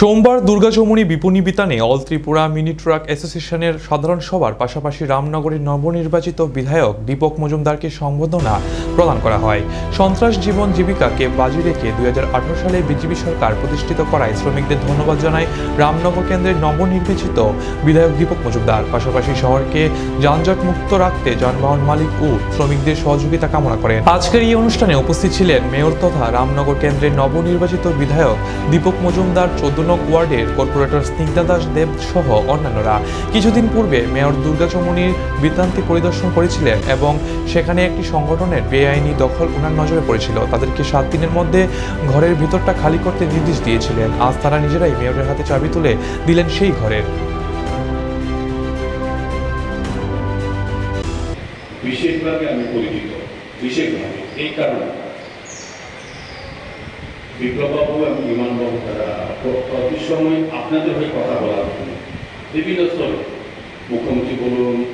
সোমবার দুর্গা চৌমুনি বিপণী বিতানে অল ত্রিপুরা মিনি ট্রাক অ্যাসোসিয়েশনের সাধারণ সভার পাশাপাশি রামনগরের নবনির্বাচিত বিধায়ক দীপক মজুমদারকে সংবর্ধনা প্রদান করা হয়। সন্ত্রাস জীবন জীবিকাকে বাজি রেখে দুই সালে বিজেপি সরকার প্রতিষ্ঠিত করায় শ্রমিকদের ধন্যবাদ জানায় রামনগর কেন্দ্রের নবনির্বাচিত বিধায়ক দীপক মজুমদার। পাশাপাশি শহরকে যানজট মুক্ত রাখতে যানবাহন মালিক ও শ্রমিকদের সহযোগিতা কামনা করেন। আজকের এই অনুষ্ঠানে উপস্থিত ছিলেন মেয়র তথা রামনগর কেন্দ্রের নবনির্বাচিত বিধায়ক দীপক মজুমদার, চোদ্দ নং ওয়ার্ডের কর্পোরেটর স্নিগ্ধা দাস দেব সহ অন্যান্যরা। কিছুদিন পূর্বে মেয়র দুর্গা চৌমুনির বৃত্তান্তি পরিদর্শন করেছিলেন এবং সেখানে একটি সংগঠনের বেআইনি দখল ওনার নজরে পড়েছিল। তাদেরকে সাত দিনের মধ্যে ঘরের ভিতরটা খালি করতে নির্দেশ দিয়েছিলেন। আজ তারা নিজেরাই মেয়রের হাতে চাবি তুলে দিলেন সেই ঘরের। বিশেষভাবে আমি পরিচিত, বিশেষভাবে, এই কারণে। বিপ্লববাবু এবং বিমানবাবু তারা প্র- প্রতি সময় আপনাদের হয়ে কথা বলার জন্য বিভিন্ন স্তরে। মুখ্যমন্ত্রী বলুন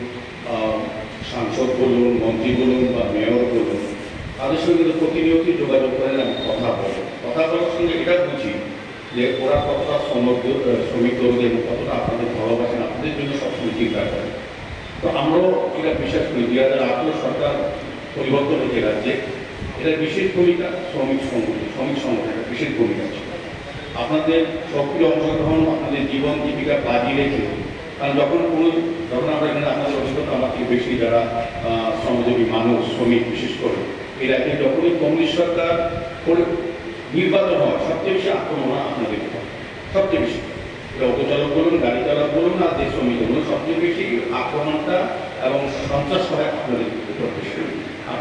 সাংসদ বলুন, মন্ত্রী বলুন বা মেয়র বলুন, তাদের সঙ্গে তো প্রতিনিয়তই যোগাযোগ করেন এবং কথা বলেন। কথা বলার সঙ্গে এটা বুঝি যে ওরা কতটা সমগ্র শ্রমিক এবং কতটা আপনাদের ভালোবাসেন, আপনাদের জন্য সবসময় চিন্তা করেন। তো আমরাও এটা বিশ্বাস করি দুই হাজার আঠারো সরকার পরিবর্তন হয়েছে রাজ্যে এটা বিশেষ ভূমিকা শ্রমিক সংগঠন শ্রমিক সংগঠনের বিশেষ ভূমিকা ছিল। আপনাদের সক্রিয় অংশগ্রহণ, আপনাদের জীবন জীবিকা বাজি রেখে, কারণ যখন কোনো, যখন আমরা এখানে আপনাদের অভিজ্ঞতা, আমার থেকে বেশি যারা শ্রমজীবী মানুষ, শ্রমিক বিশেষ করে, এর আগে যখনই কমিউনিস্ট সরকার করে নির্বাচন হয়, সবচেয়ে বেশি আক্রমণ আপনাদের সবচেয়ে বেশি। অটো চালক বলুন, গাড়ি চালক বলুন, আর দেশ শ্রমিক বলুন, সবচেয়ে বেশি আক্রমণটা এবং সন্ত্রাস হয় আপনাদের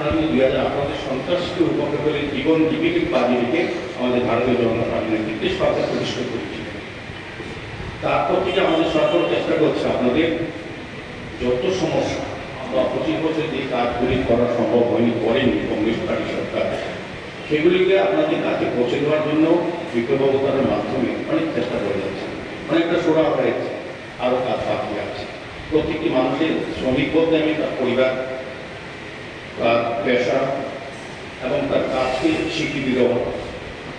বেশি দুই হাজার আঠারোতে সন্ত্রাসকে উপকার করে জীবন জীবিকা বাজিয়ে রেখে আমাদের ভারতীয় জনতা পার্টির নেতৃত্বে সরকার প্রতিষ্ঠা করেছিলেন তারপর থেকে আমাদের সরকার চেষ্টা করছে আপনাদের যত সমস্যা বা পঁচিশ বছর যে কাজগুলি করা সম্ভব হয়নি, করেনি কমিউনিস্ট পার্টি সরকার, সেগুলিকে আপনাদের কাছে পৌঁছে দেওয়ার জন্য বিপ্লবতার মাধ্যমে অনেক চেষ্টা করে যাচ্ছে অনেকটা সোরা হয়েছে আরও কাজ বাকি আছে। প্রত্যেকটি মানুষের শ্রমিক বলতে আমি তার পরিবার, তার পেশা এবং তার কাজকে স্বীকৃতি দেওয়া,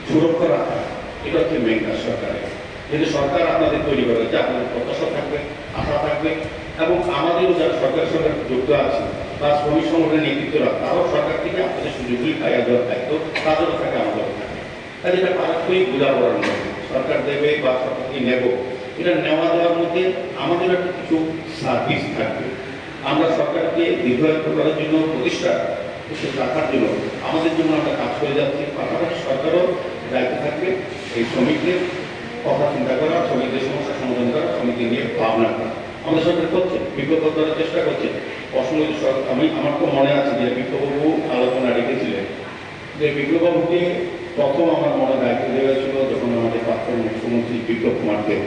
সুরক্ষা রাখা, এটা হচ্ছে মেন কাজ সরকারের। যদি সরকার আপনাদের তৈরি করে, যে আপনাদের প্রত্যাশা থাকবে, আশা থাকবে, এবং আমাদেরও যারা সরকারের সঙ্গে যুক্ত আছে, বা শ্রমিক সংগঠনের নেতৃত্ব রাখা তারাও সরকার থেকে আপনাদের সুযোগগুলি খাইয়া দেওয়ার দায়িত্ব, তাদেরও থাকে আমাদেরও থাকে তাহলে এটা পারস্পরিক বোঝাপড়ার মধ্যে, সরকার দেবে বা সরকারকে নেব, এটা নেওয়া দেওয়ার মধ্যে আমাদের একটা কিছু সার্ভিস থাকবে। আমরা সরকারকে দীর্ঘায়িত করার জন্য প্রতিষ্ঠা কিছু রাখার জন্য আমাদের জন্য একটা কাজ হয়ে যাচ্ছে। পাশাপাশি সরকারও দায়িত্ব থাকবে। এই শ্রমিকদের কথা চিন্তা করা, শ্রমিকদের সমস্যা সমাধান করা, শ্রমিকদের নিয়ে ভাবনা করা। আমাদের সরকার করছে বিপ্লব করার চেষ্টা করছে। অসংগঠিত সরকার, আমি, আমার তো মনে আছে যে বিপ্লববাবু আলোচনা রেখেছিলেন। যে বিপ্লববাবুকে প্রথম আমার মনে দায়িত্ব দেওয়া ছিল যখন আমাদের প্রাক্তন মুখ্যমন্ত্রী বিপ্লব কুমার দেব